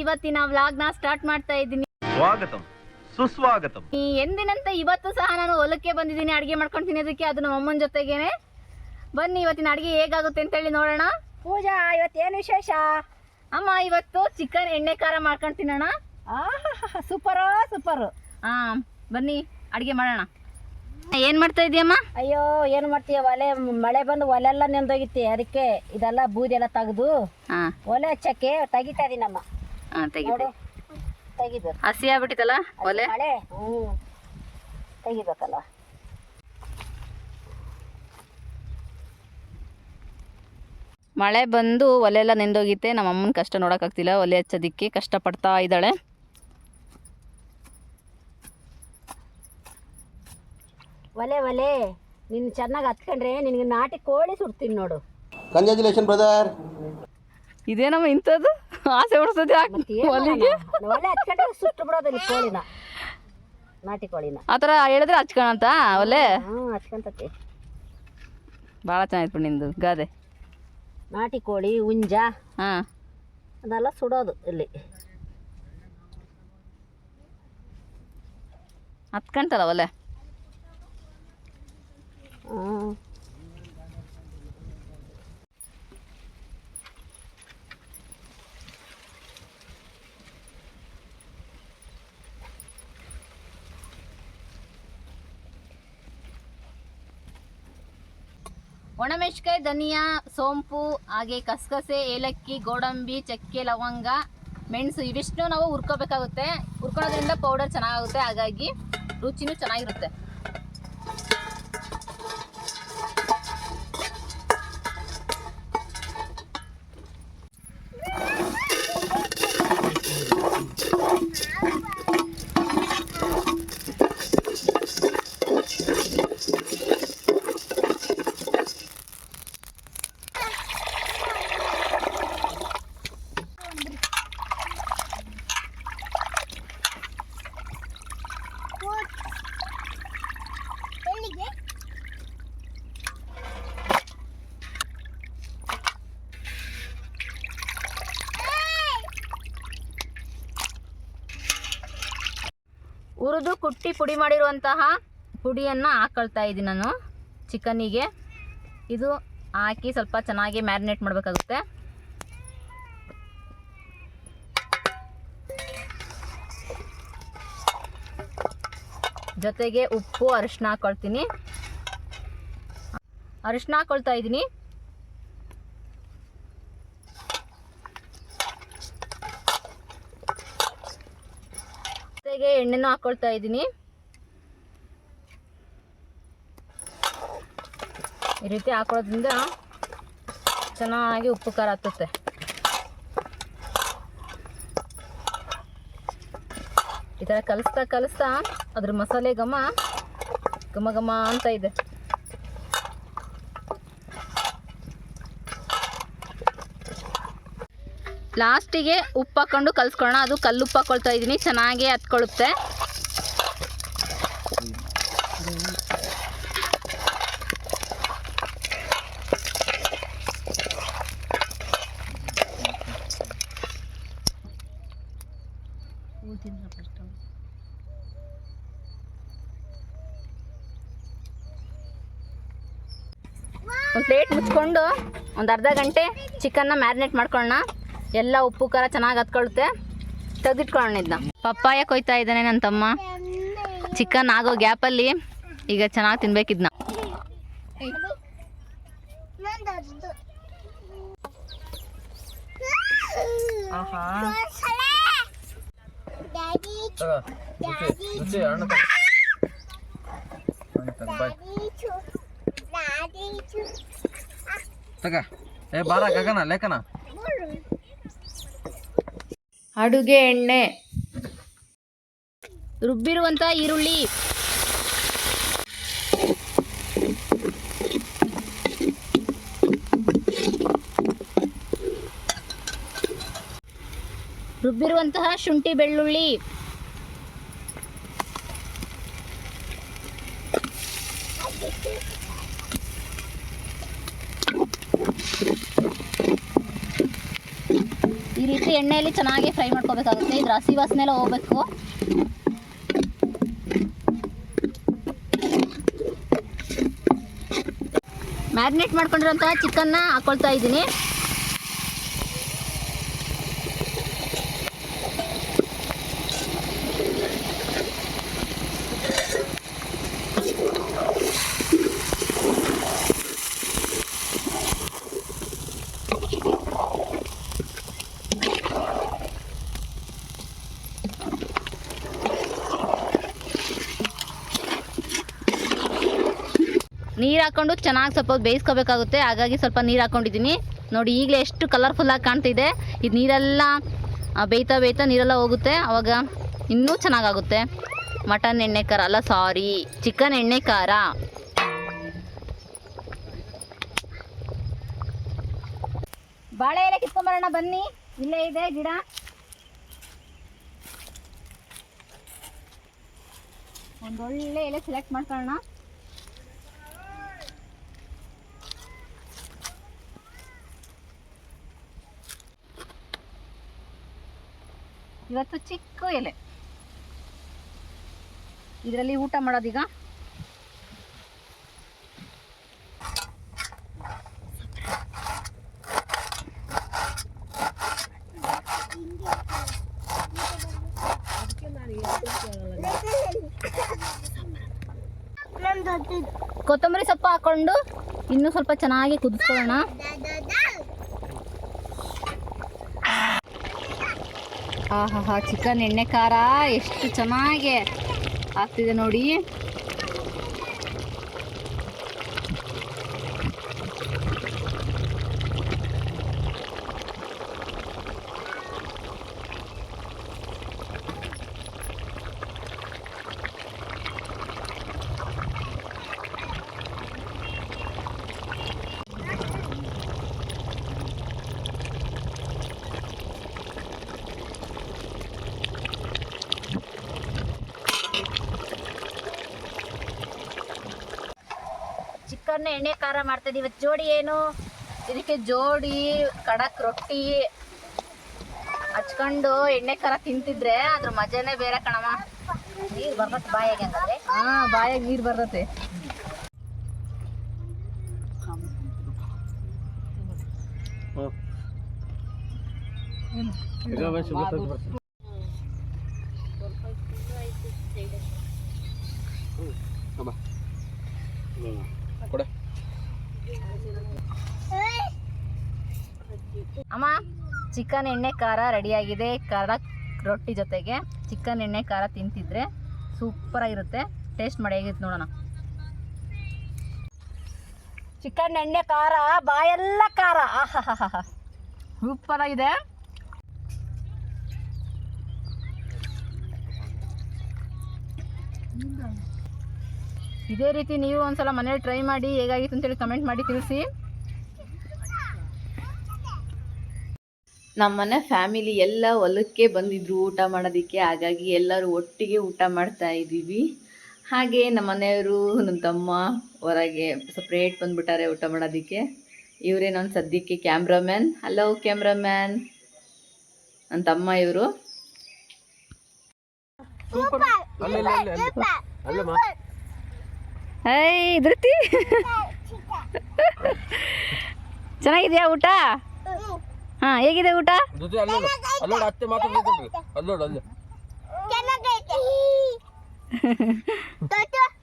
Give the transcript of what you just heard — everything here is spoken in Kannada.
ಇವತ್ತಿನ ವ್ಲಾಗ್ನ ಸ್ಟಾರ್ಟ್ ಮಾಡ್ತಾ ಇದ್ದೀನಿ. ಸ್ವಾಗತಂ. ಸುಸ್ವಾಗತಂ. ಈ ಎಂದಿನಂತೆ ಇವತ್ತು ಸಹ ನಾನು ಹೊಲಕ್ಕೆ ಬಂದಿದ್ದೀನಿ ಅಡುಗೆ ಮಾಡ್ಕೊಂಡು ತಿನ್ನೋದಕ್ಕೆ ಅದು ನಮ್ಮ ಅಮ್ಮನ ಜೊತೆಗೇನೆ. ಬನ್ನಿ ಇವತ್ತಿನ ಅಡುಗೆ ಹೇಗಾಗುತ್ತೆ ಅಂತೇಳಿ ನೋಡೋಣ. ಪೂಜಾ ಇವತ್ತೇನು ವಿಶೇಷ? ಅಮ್ಮ ಇವತ್ತು ಚಿಕನ್ ಎಣ್ಣೆ ಖಾರ ಮಾಡ್ಕೊಂಡು ತಿನ್ನೋಣ. Super super. ಹಾ ಬನ್ನಿ ಅಡುಗೆ ಮಾಡೋಣ. ಏನ್ ಮಾಡ್ತಾ ಇದೀಯಮ್ಮ ಅಯ್ಯೋ ಏನ್ ಮಾಡ್ತೀಯ? ಒಲೆ ಮಳೆ ಬಂದು ಒಲೆ ಎಲ್ಲ ನೆಂದೋಗಿತ್ತೆ. ಅದಕ್ಕೆ ಇದೆಲ್ಲ ಬೂದಿ ಎಲ್ಲ ತೆಗೆದು ಹಾ ಒಲೆ ಹಚ್ಚಕ್ಕೆ ತೆಗಿತಾ ಇದೀನಮ್ಮ. ಹಾ ತೆಗಿ ನೋಡು. ತೆಗಿದು ಹಸಿ ಆಗ್ಬಿಟ್ಟಿತ್ತಲ್ಲ ಒಲೆ? ಮಳೆ ಹ್ಞೂ. ತೆಗಿಬೇಕಲ್ಲ. ಮಳೆ ಬಂದು ಒಲೆ ಎಲ್ಲ ನೆಂದೋಗಿತ್ತೆ. ನಮ್ಮ ಅಮ್ಮನ ಕಷ್ಟ ನೋಡೋಕ್ಕಾಗ್ತಿಲ್ಲ. ಒಲೆ ಹಚ್ಚೋದಿಕ್ಕೆ ಕಷ್ಟಪಡ್ತಾ ಇದ್ದಾಳೆ. ಒಲೆ ಒಲೆ. ನಿನ್ನ ಚೆನ್ನಾಗಿ ಹತ್ಕೊಂಡ್ರೆ ನಿನಗೆ ನಾಟಿ ಕೋಳಿ ಸುಡ್ತೀನಿ ನೋಡು. Congratulation brother. ಇದೇನಮ್ಮ ಇಂಥದ್ದು? ಆಸೆ ಹೊಡ್ಸೋದು ಒಲಿಗೆ? ಒಲೆ ಹತ್ಕೊಂಡ್ರೆ ಸುಟ್ಟು ಬಿಡೋದಿಲ್ಲ ಕೋಳಿನ. ನಾಟಿ ಕೋಳಿನ. ಆ ಥರ ಹೇಳಿದ್ರೆ ಹಚ್ಕೊಳಂತ ಒಲೆ? ಹ್ಞೂ ಹಚ್ಕೊಂತತಿ. ಭಾಳ ಚೆನ್ನಾಗಿತ್ತು ನಿಂದು ಗಾದೆ. ನಾಟಿ ಕೋಳಿ ಉಂಜ ಹಾಂ. ಅದೆಲ್ಲ ಸುಡೋದು ಇಲ್ಲಿ. ಹತ್ಕಂತಲ್ಲ ಒಲೆ? ಹ್ಞೂ ಒಣಮೆಣ್ಸಿಕಾಯಿ ಧನಿಯಾ, ಸೋಂಪು, ಹಾಗೆ ಕಸಕಸೆ, ಏಲಕ್ಕಿ, ಗೋಡಂಬಿ, ಚಕ್ಕೆ, ಲವಂಗ, ಮೆಣಸು ಇವಿಷ್ಟು ನಾವು ಹುರ್ಕೋಬೇಕಾಗುತ್ತೆ. ಹುರ್ಕೊಳೋದ್ರಿಂದ ಪೌಡರ್ ಚೆನ್ನಾಗುತ್ತೆ. ಹಾಗಾಗಿ ರುಚಿನೂ ಚೆನ್ನಾಗಿರುತ್ತೆ. ಹುರಿದು ಕುಟ್ಟಿ ಪುಡಿ ಮಾಡಿರುವಂತಹ ಪುಡಿಯನ್ನು ಹಾಕೊಳ್ತಾ ಇದ್ದೀನಿ ನಾನು ಚಿಕನಿಗೆ. ಇದು ಹಾಕಿ ಸ್ವಲ್ಪ ಚೆನ್ನಾಗಿ ಮ್ಯಾರಿನೇಟ್ ಮಾಡಬೇಕಾಗುತ್ತೆ. ಜೊತೆಗೆ ಉಪ್ಪು ಅರಿಶಿನ ಹಾಕೊಳ್ತೀನಿ. ಅರಿಶಿನ ಹಾಕೊಳ್ತಾ ಇದ್ದೀನಿ. ಜೊತೆಗೆ ಎಣ್ಣೆನೂ ಹಾಕೊಳ್ತಾ ಇದ್ದೀನಿ. ಈ ರೀತಿ ಹಾಕೊಳ್ಳೋದ್ರಿಂದ ಚೆನ್ನಾಗಿ ಉಪ್ಪು ಖಾರ ಹತ್ತುತ್ತೆ. ಈ ಥರ ಕಲಿಸ್ತಾ ಕಲಿಸ್ತಾ ಅದ್ರ ಮಸಾಲೆ ಘಮ ಘಮ ಘಮ ಅಂತ ಇದೆ. ಲಾಸ್ಟಿಗೆ ಉಪ್ಪು ಹಾಕ್ಕೊಂಡು ಕಲಿಸ್ಕೊಳ್ಳೋಣ. ಅದು ಕಲ್ಲು ಉಪ್ಪು ಹಾಕ್ಕೊಳ್ತಾ ಇದ್ದೀನಿ. ಚೆನ್ನಾಗಿ ಹತ್ಕೊಳ್ಳುತ್ತೆ. ಒಂದು ಪ್ಲೇಟ್ ಮುಚ್ಕೊಂಡು ಒಂದು ಅರ್ಧ ಗಂಟೆ ಚಿಕನ್ನ ಮ್ಯಾರಿನೇಟ್ ಮಾಡ್ಕೊಳ್ಳೋಣ. ಎಲ್ಲ ಉಪ್ಪು ಖಾರ ಚೆನ್ನಾಗಿ ಹತ್ಕೊಳುತ್ತೆ. ತೆಗೆದಿಟ್ಕೊಳ್ಳೋಣ ಇದನ್ನ ಪಪ್ಪಾಯ ಕೊಯ್ತಾ ಇದ್ದಾನೆ ನನ್ನ ತಮ್ಮ ಚಿಕನ್ ಆಗೋ ಗ್ಯಾಪಲ್ಲಿ ಈಗ ಚೆನ್ನಾಗಿ ತಿನ್ಬೇಕಿದ್ನ ಬಾರ ಗಗನ, ಲೇಖನ. ಅಡುಗೆ ಎಣ್ಣೆ. ರುಬ್ಬಿರುವಂಥ ಈರುಳ್ಳಿ. ರುಬ್ಬಿರುವಂತಹ ಶುಂಠಿ ಬೆಳ್ಳುಳ್ಳಿ. ಈ ರೀತಿ ಎಣ್ಣೆಯಲ್ಲಿ ಚೆನ್ನಾಗಿ ಫ್ರೈ ಮಾಡ್ಕೋಬೇಕಾಗುತ್ತೆ. ಇದ್ರ ಹಸಿ ವಾಸನೆ ಎಲ್ಲ ಹೋಗ್ಬೇಕು. ಮ್ಯಾರಿನೇಟ್ ಮಾಡ್ಕೊಂಡಿರೋಂತಹ ಚಿಕನ್ನ ಹಾಕೊಳ್ತಾ ಇದ್ದೀನಿ. ನೀರು ಹಾಕೊಂಡು ಚೆನ್ನಾಗಿ ಸ್ವಲ್ಪ ಬೇಯಿಸ್ಕೋಬೇಕಾಗುತ್ತೆ. ಹಾಗಾಗಿ ಸ್ವಲ್ಪ ನೀರು ಹಾಕೊಂಡಿದ್ದೀನಿ. ನೋಡಿ, ಈಗಲೇ ಎಷ್ಟು ಕಲರ್ಫುಲ್ಲಾಗಿ ಕಾಣ್ತಿದೆ. ಇದು ನೀರೆಲ್ಲ ಬೇಯ್ತಾ ಬೇಯ್ತಾ ನೀರೆಲ್ಲ ಹೋಗುತ್ತೆ. ಆವಾಗ ಇನ್ನೂ ಚೆನ್ನಾಗಾಗುತ್ತೆ. ಮಟನ್ ಎಣ್ಣೆ ಖಾರ. ಅಲ್ಲ, ಸಾರಿ. ಚಿಕನ್ ಎಣ್ಣೆ ಖಾರ. ಬಾಳೆ ಎಲೆ ಕಿತ್ಕೊಂಬರೋಣ, ಬನ್ನಿ. ಇಲ್ಲೇ ಇದೆ ಗಿಡ. ಒಂದೊಳ್ಳೆ ಎಲೆ ಸೆಲೆಕ್ಟ್ ಮಾಡ್ಕೊಳ್ಳೋಣ. ಇವತ್ತು ಚಿಕ್ಕ ಎಲೆ. ಇದರಲ್ಲಿ ಊಟ ಮಾಡೋದೀಗ? ಕೊತ್ತಂಬರಿ ಸೊಪ್ಪು ಹಾಕೊಂಡು ಇನ್ನೂ ಸ್ವಲ್ಪ ಚೆನ್ನಾಗಿ ಕುದಿಸ್ಕೊಳ್ಳೋಣ. ಆಹಾ ಚಿಕನ್ ಎಣ್ಣೆ ಖಾರ ಎಷ್ಟು ಚೆನ್ನಾಗಿ ಆಗ್ತಿದೆ ನೋಡಿ. ಚಿಕನ್ ಎಣ್ಣೆ ಖಾರ ಮಾಡ್ತಾ ಇವತ್ತು ಜೋಡಿ ಏನು? ಇದಕ್ಕೆ ಜೋಡಿ ಕಡಕ್ ರೊಟ್ಟಿ ಹಚ್ಕೊಂಡು ಎಣ್ಣೆ ಖಾರ ತಿಂತಿದ್ರೆ ಅದ್ರ ಮಜಾನೇ ಬೇರೆ ಕಣಮ್ಮ ನೀರು ಬರ್ತೈತೆ ಬಾಯಾಗೆ ಹಂಗಂದ್ರೆ ಹಾ ಬಾಯಾಗ ನೀರು ಬರ್ತೈತೆ ಕೊಡೆ. ಅಮ್ಮ, ಚಿಕನ್ ಎಣ್ಣೆ ಖಾರ ರೆಡಿಯಾಗಿದೆ. ಖಾರ ರೊಟ್ಟಿ ಜೊತೆಗೆ ಚಿಕನ್ ಎಣ್ಣೆ ಖಾರ ತಿಂತಿದ್ರೆ ಸೂಪರಾಗಿರುತ್ತೆ ಟೇಸ್ಟ್ ಮಾಡಿ ಹೇಗಿತ್ತು ನೋಡೋಣ. ಚಿಕನ್ ಎಣ್ಣೆ ಖಾರ, ಬಾಯೆಲ್ಲ ಖಾರ. ಸೂಪರ್ ಸೂಪರಾಗಿದೆ ಇದೇ ರೀತಿ ನೀವು ಒಂದ್ಸಲ ಮನೇಲಿ ಟ್ರೈ ಮಾಡಿ ಹೇಗಾಗಿತ್ತು ಅಂತೇಳಿ ಕಮೆಂಟ್ ಮಾಡಿ ತಿಳಿಸಿ ನಮ್ಮನೆ ಫ್ಯಾಮಿಲಿ ಎಲ್ಲ ಹೊಲಕ್ಕೆ ಬಂದಿದ್ರು ಊಟ ಮಾಡೋದಕ್ಕೆ ಹಾಗಾಗಿ ಎಲ್ಲರೂ ಒಟ್ಟಿಗೆ ಊಟ ಮಾಡ್ತಾ ಇದ್ದೀವಿ ಹಾಗೆ ನಮ್ಮ ಮನೆಯವರು ನಮ್ಮ ತಮ್ಮ ಹೊರಗೆ ಸಪ್ರೇಟ್ ಬಂದ್ಬಿಟ್ಟಾರೆ ಊಟ ಮಾಡೋದಕ್ಕೆ ಇವರೇ ನನ್ನ ಸದ್ಯಕ್ಕೆ ಕ್ಯಾಮ್ರಾಮ್ಯಾನ್ ಹಲೋ ಕ್ಯಾಮ್ರಾಮ್ಯಾನ್ ನನ್ನ ತಮ್ಮ ಇವರು ಐ ಧೃತಿ. ಚೆನ್ನಾಗಿದೆಯಾ ಊಟ? ಹಾ ಹೇಗಿದೆ ಊಟ? ಅಲ್ಲೋಡು